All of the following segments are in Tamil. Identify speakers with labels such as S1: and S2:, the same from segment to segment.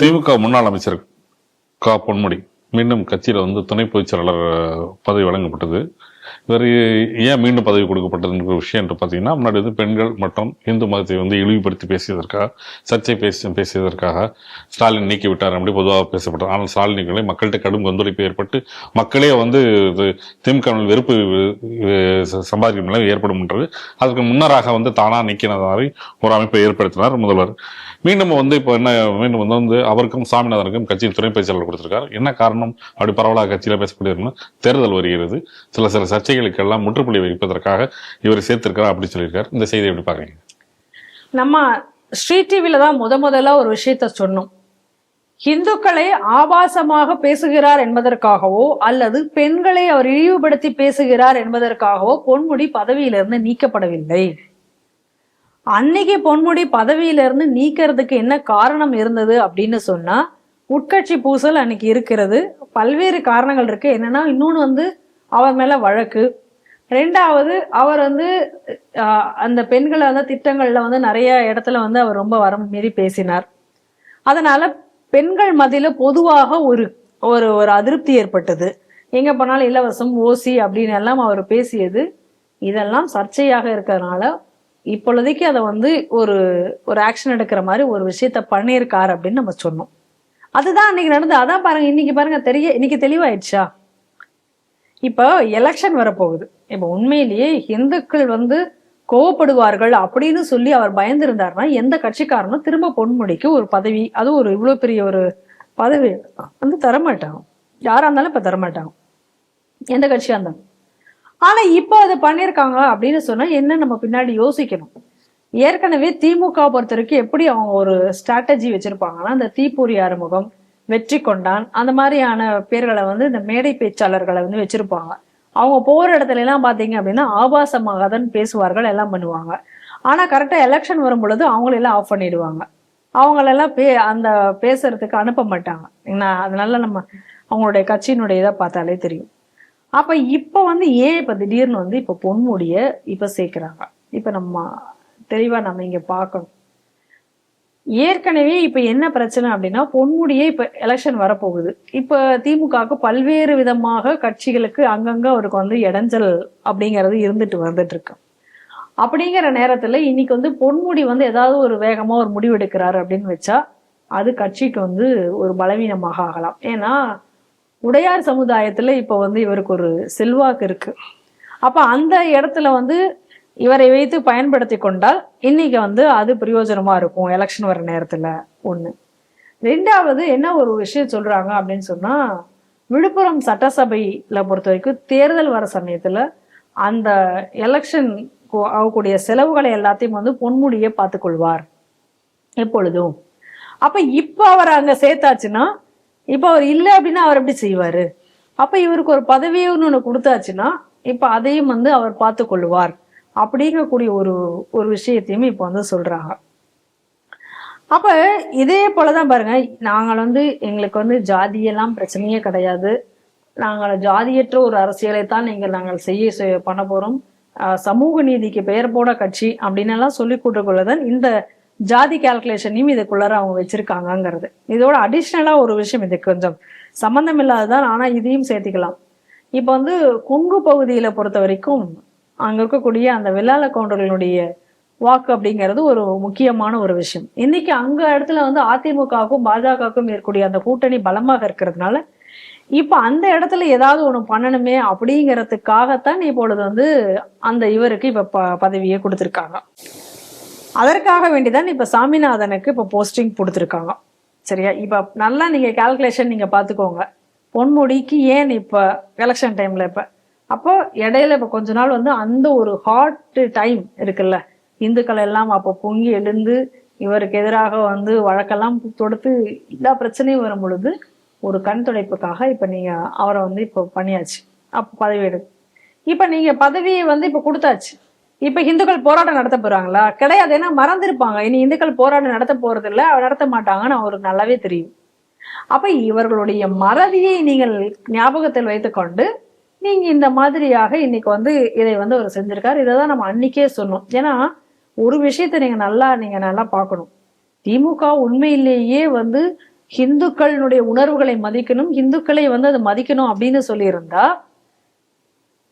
S1: திமுக முன்னாள் அமைச்சர் கா பொன்முடி மீண்டும் கட்சியில் வந்து துணை பொதுச் செயலாளர் பதவி வழங்கப்பட்டது. இவர் ஏன் மீண்டும் பதவி கொடுக்கப்பட்டதுன்ற விஷயம் என்று பார்த்தீங்கன்னா முன்னாடி வந்து பெண்கள் மற்றும் இந்து மதத்தை வந்து இழிவுபடுத்தி பேசியதற்காக சர்ச்சை பேசி பேசியதற்காக ஸ்டாலின் நீக்கிவிட்டார் அப்படி பொதுவாக பேசப்பட்டது. ஆனால் ஸ்டாலின் மக்கள்கிட்ட கடும் கொந்தளிப்பு ஏற்பட்டு மக்களே வந்து இது திமுக வெறுப்பு சம்பாதிக்கும் நிலை ஏற்படும் என்றது. அதற்கு முன்னராக வந்து தானாக நீக்கினதாரி ஒரு அமைப்பை ஏற்படுத்தினார் முதல்வர். மீண்டும் வந்து இப்போ என்ன மீண்டும் வந்து வந்து அவருக்கும் சாமிநாதனுக்கும் கட்சியின் துணை பேச்சாளர் கொடுத்திருக்கார். என்ன காரணம்? அப்படி பரவலாக கட்சியில் பேசப்படுகிறதுனா தேர்தல் வருகிறது. சில சில சர்ச்சைகளுக்கெல்லாம் முற்றுப்புள்ளி வைப்பதற்காக இவர் சேர்த்திருக்கிறார் அப்படி சொல்லியிருக்காரு. இந்த செய்தி எப்படி பாக்குறீங்க
S2: நம்ம ஸ்ரீ டிவில தான் முத முதல்ல ஒரு விஷயத்த சொன்னோம். இந்துக்களை ஆபாசமாக பேசுகிறார் என்பதற்காகவோ அல்லது பெண்களை அவர் இழிவுபடுத்தி பேசுகிறார் என்பதற்காகவோ பொன்முடி பதவியிலிருந்து நீக்கப்படவில்லை. அன்னைக்கு பொன்முடி பதவியிலிருந்து நீக்கிறதுக்கு என்ன காரணம் இருந்தது அப்படின்னு சொன்னா உட்கட்சி பூசல் அன்னைக்கு இருக்கிறது. பல்வேறு காரணங்கள் இருக்கு. என்னன்னா இன்னொன்னு வந்து அவர் மேலே வழக்கு. ரெண்டாவது அவர் வந்து அந்த பெண்களை வந்து திட்டங்களில் வந்து நிறைய இடத்துல வந்து அவர் ரொம்ப வரம் மீறி பேசினார். அதனால பெண்கள் மத்தியில் பொதுவாக ஒரு ஒரு ஒரு அதிருப்தி ஏற்பட்டது. எங்கே போனாலும் இலவசம் ஓசி அப்படின்னு எல்லாம் அவர் பேசியது. இதெல்லாம் சர்ச்சையாக இருக்கிறதுனால இப்பொழுதைக்கு அதை வந்து ஒரு ஒரு ஆக்ஷன் எடுக்கிற மாதிரி ஒரு விஷயத்த பண்ணியிருக்காரு அப்படின்னு நம்ம சொன்னோம். அதுதான் அன்னைக்கு நடந்து அதான் பாருங்க இன்னைக்கு பாருங்க தெரிய இன்னைக்கு தெளிவாயிடுச்சா? இப்போ எலெக்ஷன் வரப்போகுது. இப்போ உண்மையிலேயே இந்துக்கள் வந்து கோவப்படுவார்கள் அப்படின்னு சொல்லி அவர் பயந்திருந்தார்னா எந்த கட்சிக்காரனும் திரும்ப பொன்முடிக்கு ஒரு பதவி அது ஒரு இவ்வளவு பெரிய ஒரு பதவி வந்து தரமாட்டாங்க. யாரா இருந்தாலும் இப்ப தரமாட்டாங்க. எந்த கட்சியா இருந்தாலும். ஆனா இப்போ அதை பண்ணியிருக்காங்க அப்படின்னு சொன்னா என்ன நம்ம பின்னாடி யோசிக்கணும். ஏற்கனவே திமுக பொறுத்த வரைக்கும் எப்படி அவங்க ஒரு ஸ்ட்ராட்டஜி வச்சிருப்பாங்கன்னா அந்த தீப்பொறி ஆறுமுகம் வெற்றி கொண்டான். அந்த மாதிரியான பேர்களை வந்து இந்த மேடை பேச்சாளர்களை வந்து வச்சிருப்பாங்க. அவங்க போகிற இடத்துல எல்லாம் பார்த்தீங்க அப்படின்னா ஆபாசமாக தான் பேசுவார்கள் எல்லாம் பண்ணுவாங்க. ஆனால் கரெக்டாக எலெக்ஷன் வரும் பொழுது அவங்களெல்லாம் ஆஃப் பண்ணிடுவாங்க. அவங்களெல்லாம் பே அந்த பேசுறதுக்கு அனுப்ப மாட்டாங்க. ஏன்னா அதனால நம்ம அவங்களுடைய கட்சியினுடைய இதை பார்த்தாலே தெரியும். அப்போ இப்போ வந்து ஏன் இப்போ திடீர்னு வந்து இப்போ பொன்முடிய இப்போ சேர்க்கிறாங்க? இப்போ நம்ம தெளிவாக நம்ம இங்கே பார்க்கணும். ஏற்கனவே இப்போ என்ன பிரச்சனை அப்படின்னா பொன்முடியே இப்போ எலெக்ஷன் வரப்போகுது. இப்போ திமுகவுக்கு பல்வேறு விதமாக கட்சிகளுக்கு அங்கங்கே அவருக்கு வந்து இடைஞ்சல் அப்படிங்கிறது இருந்துட்டு வந்துட்டு இருக்கு. அப்படிங்கிற நேரத்தில் இன்னைக்கு வந்து பொன்முடி வந்து ஏதாவது ஒரு வேகமாக ஒரு முடிவு எடுக்கிறாரு அப்படின்னு வச்சா அது கட்சிக்கு வந்து ஒரு பலவீனமாக ஆகலாம். ஏன்னா உடையார் சமுதாயத்தில் இப்போ வந்து இவருக்கு ஒரு செல்வாக்கு இருக்கு. அப்போ அந்த இடத்துல வந்து இவரை வைத்து பயன்படுத்தி கொண்டால் இன்னைக்கு வந்து அது பிரயோஜனமா இருக்கும் எலெக்ஷன் வர நேரத்துல. ஒண்ணு. ரெண்டாவது என்ன ஒரு விஷயம் சொல்றாங்க அப்படின்னு சொன்னா விழுப்புரம் சட்டசபையில பொறுத்த வரைக்கும் தேர்தல் வர சமயத்துல அந்த எலெக்ஷன் ஆகக்கூடிய செலவுகளை எல்லாத்தையும் வந்து பொன்முடியே பார்த்துக்கொள்வார் எப்பொழுதும். அப்ப இப்ப அவர் அங்க சேர்த்தாச்சுன்னா இப்ப அவர் இல்லை அப்படின்னா அவர் எப்படி செய்வாரு? அப்ப இவருக்கு ஒரு பதவியை ஒன்று கொடுத்தாச்சுன்னா இப்ப அதையும் வந்து அவர் பார்த்து கொள்வார். அப்படிங்கக்கூடிய ஒரு ஒரு விஷயத்தையும் இப்போ வந்து சொல்றாங்க. அப்போ இதே போல தான் பாருங்க நாங்கள் வந்து எங்களுக்கு வந்து ஜாதியெல்லாம் பிரச்சனையே கிடையாது. நாங்கள் ஜாதியற்ற ஒரு அரசியலை தான் நீங்கள் நாங்கள் செய்ய செய்- பண்ண போகிறோம் சமூக நீதிக்கு பெயர் போட கட்சி அப்படின்னு எல்லாம் சொல்லி கூட்டுக்குள்ளதான் இந்த ஜாதி கால்குலேஷனையும் இதுக்குள்ளார அவங்க வச்சிருக்காங்கங்கிறது. இதோட அடிஷ்னலா ஒரு விஷயம் இது கொஞ்சம் சம்மந்தம் இல்லாததான் ஆனால் இதையும் சேர்த்துக்கலாம். இப்போ வந்து கொங்கு பகுதியில பொறுத்த வரைக்கும் அங்கே இருக்கக்கூடிய அந்த வெள்ளாள கவுண்டர்களுடைய வாக்கு அப்படிங்கிறது ஒரு முக்கியமான ஒரு விஷயம். இன்னைக்கு அங்க இடத்துல வந்து அதிமுகவுக்கும் பாஜகவுக்கும் இருக்கக்கூடிய அந்த கூட்டணி பலமாக இருக்கிறதுனால இப்ப அந்த இடத்துல ஏதாவது ஒண்ணு பண்ணணுமே அப்படிங்கிறதுக்காகத்தான் இப்பொழுது வந்து அந்த இவருக்கு இப்ப ப- பதவியை கொடுத்துருக்காங்க. அதற்காக வேண்டிதான் இப்ப சாமிநாதனுக்கு இப்ப போஸ்டிங் கொடுத்துருக்காங்க. சரியா? இப்ப நல்லா நீங்க கால்குலேஷன் நீங்க பாத்துக்கோங்க. பொன்முடிக்கு ஏன் இப்ப எலெக்ஷன் டைம்ல இப்ப அப்போ இடையில இப்ப கொஞ்ச நாள் வந்து அந்த ஒரு ஹாட் டைம் இருக்குல்ல. இந்துக்கள் எல்லாம் அப்போ பொங்கி எழுந்து இவருக்கு எதிராக வந்து வழக்கெல்லாம் தொடுத்து எல்லா பிரச்சனையும் வரும் பொழுது ஒரு கண் துடைப்புக்காக இப்ப நீங்க அவரை வந்து இப்போ பண்ணியாச்சு. அப்ப பதவி எடு. இப்ப நீங்க பதவியை வந்து இப்ப கொடுத்தாச்சு. இப்ப இந்துக்கள் போராட்டம் நடத்த போறாங்களா? கிடையாது. ஏன்னா மறந்துருப்பாங்க. இனி இந்துக்கள் போராட்டம் நடத்த போறது இல்ல நடத்த மாட்டாங்கன்னு அவருக்கு நல்லாவே தெரியும். அப்ப இவர்களுடைய மறதியை நீங்கள் ஞாபகத்தில் வைத்துக்கொண்டு நீங்க இந்த மாதிரியாக இன்னைக்கு வந்து இதை வந்து அவர் செஞ்சிருக்காரு. இதை தான் நம்ம அன்னைக்கே சொன்னோம். ஏன்னா ஒரு விஷயத்தை நீங்க நல்லா நீங்க நல்லா பார்க்கணும். திமுக உண்மையிலேயே வந்து ஹிந்துக்களினுடைய உணர்வுகளை மதிக்கணும். இந்துக்களை வந்து அதை மதிக்கணும் அப்படின்னு சொல்லியிருந்தா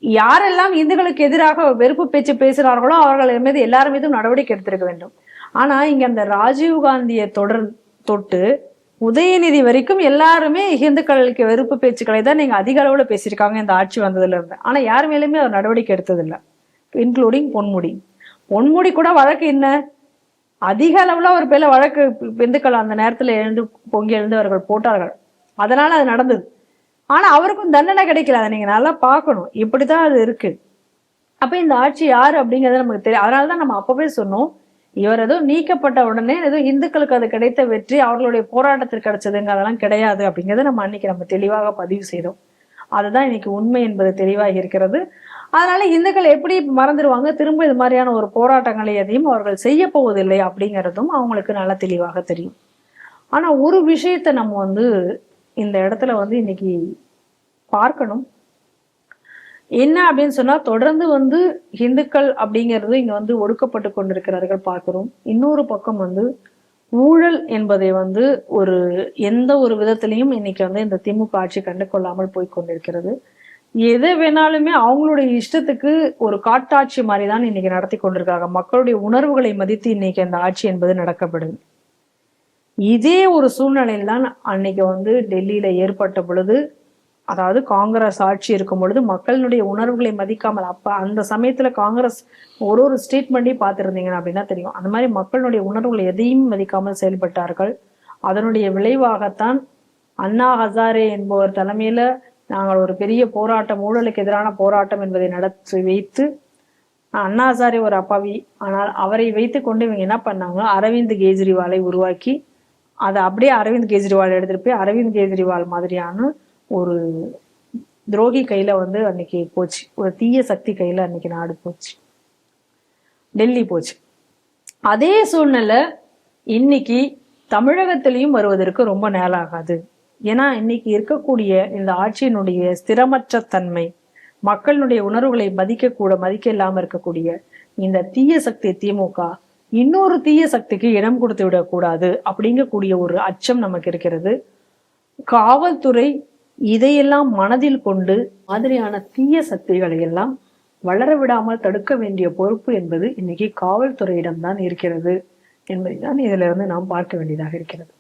S2: யாரெல்லாம் இந்துக்களுக்கு எதிராக வெறுப்பு பேச்சு பேசுகிறார்களோ அவர்கள் மீது எல்லார் மீதும் நடவடிக்கை எடுத்திருக்க வேண்டும். ஆனா இங்க அந்த ராஜீவ் காந்தியை தொடர் தொட்டு உதயநிதி வரைக்கும் எல்லாருமே இந்துக்களுக்கு வெறுப்பு பேச்சுக்களை தான் நீங்க அதிக அளவுல பேசியிருக்காங்க இந்த ஆட்சி வந்ததுலேருந்து ஆனால் யார் மேலுமே அவர் நடவடிக்கை எடுத்ததில்லை. இன்க்ளூடிங் பொன்முடி. பொன்முடி கூட வழக்கு என்ன? அதிக அளவுல அவர் பேர்ல வழக்கு இந்துக்கள் அந்த நேரத்தில் எழுந்து பொங்கி எழுந்து அவர்கள் போட்டார்கள். அதனால அது நடந்தது. ஆனா அவருக்கும் தண்டனை கிடைக்கல. அதை நீங்க நல்லா பார்க்கணும். இப்படிதான் அது இருக்கு. அப்ப இந்த ஆட்சி யார் அப்படிங்கிறது நமக்கு தெரியும் அதனாலதான் நம்ம அப்பவே சொன்னோம். இவர் ஏதோ நீக்கப்பட்ட உடனே ஏதோ இந்துக்களுக்கு அது கிடைத்த வெற்றி அவர்களுடைய போராட்டத்திற்கு கிடைச்சதுங்க. அதெல்லாம் கிடையாது அப்படிங்கிறத நம்ம அன்னைக்கு நம்ம தெளிவாக பதிவு செய்தோம். அதுதான் இன்னைக்கு உண்மை என்பது தெளிவாக இருக்கிறது. அதனால இந்துக்கள் எப்படி மறந்துடுவாங்க திரும்ப இது மாதிரியான ஒரு போராட்டங்களை எதையும் அவர்கள் செய்ய போவதில்லை அப்படிங்கிறதும் அவங்களுக்கு நல்லா தெளிவாக தெரியும். ஆனா ஒரு விஷயத்தை நம்ம வந்து இந்த இடத்துல வந்து இன்னைக்கு பார்க்கணும். என்ன அப்படின்னு சொன்னா தொடர்ந்து வந்து இந்துக்கள் அப்படிங்கிறது இங்க வந்து ஒடுக்கப்பட்டு கொண்டிருக்கிறார்கள் பார்க்கிறோம். இன்னொரு பக்கம் வந்து ஊழல் என்பதை வந்து ஒரு எந்த ஒரு விதத்திலையும் இன்னைக்கு வந்து இந்த திமுக ஆட்சி கண்டு கொள்ளாமல் போய் கொண்டிருக்கிறது. எதை வேணாலுமே அவங்களுடைய இஷ்டத்துக்கு ஒரு காட்டாட்சி மாதிரி தான் இன்னைக்கு நடத்தி கொண்டிருக்காங்க. மக்களுடைய உணர்வுகளை மதித்து இன்னைக்கு அந்த ஆட்சி என்பது நடக்கப்படுது இதே ஒரு சூழ்நிலையில் தான் அன்னைக்கு வந்து டெல்லியில ஏற்பட்ட பொழுது அதாவது காங்கிரஸ் ஆட்சி இருக்கும் பொழுது மக்களினுடைய உணர்வுகளை மதிக்காமல் அப்ப அந்த சமயத்துல காங்கிரஸ் ஒரு ஒரு ஸ்டேட்மெண்ட்டையும் பார்த்துருந்தீங்க அப்படின்னா தெரியும். அந்த மாதிரி மக்களுடைய உணர்வுகளை எதையும் மதிக்காமல் செயல்பட்டார்கள். அதனுடைய விளைவாகத்தான் அண்ணா ஹசாரே என்பவர் தலைமையில நாங்கள் ஒரு பெரிய போராட்டம் ஊழலுக்கு எதிரான போராட்டம் என்பதை நடத்தி வைத்து அண்ணா ஹசாரே ஒரு அப்பாவி ஆனால் அவரை வைத்து கொண்டு இவங்க என்ன பண்ணாங்க? அரவிந்த் கெஜ்ரிவாலை உருவாக்கி அதை அப்படியே அரவிந்த் கெஜ்ரிவால் எடுத்துட்டு போய் அரவிந்த் கெஜ்ரிவால் மாதிரியான ஒரு துரோகி கையில வந்து அன்னைக்கு போச்சு. ஒரு தீய சக்தி கையில அன்னைக்கு நாடு போச்சு. டெல்லி போச்சு. அதே சூழ்நிலை இன்னைக்கு தமிழகத்திலையும் வருவதற்கு ரொம்ப நேராகாது ஏன்னா இன்னைக்கு இருக்கக்கூடிய இந்த ஆட்சியினுடைய ஸ்திரமற்ற தன்மை மக்களுடைய உணர்வுகளை மதிக்க கூட மதிக்க இல்லாம இருக்கக்கூடிய இந்த தீய சக்தி திமுக இன்னொரு தீய சக்திக்கு இடம் கொடுத்து விடக்கூடாது அப்படிங்கக்கூடிய ஒரு அச்சம் நமக்கு இருக்கிறது. காவல்துறை இதையெல்லாம் மனதில் கொண்டு மாதிரியான தீய சக்திகளை எல்லாம் வளர விடாமல் தடுக்க வேண்டிய பொறுப்பு என்பது இன்னைக்கு காவல்துறையிடம்தான் இருக்கிறது என்பதை தான் இதிலிருந்து நாம் பார்க்க வேண்டியதாக இருக்கிறது.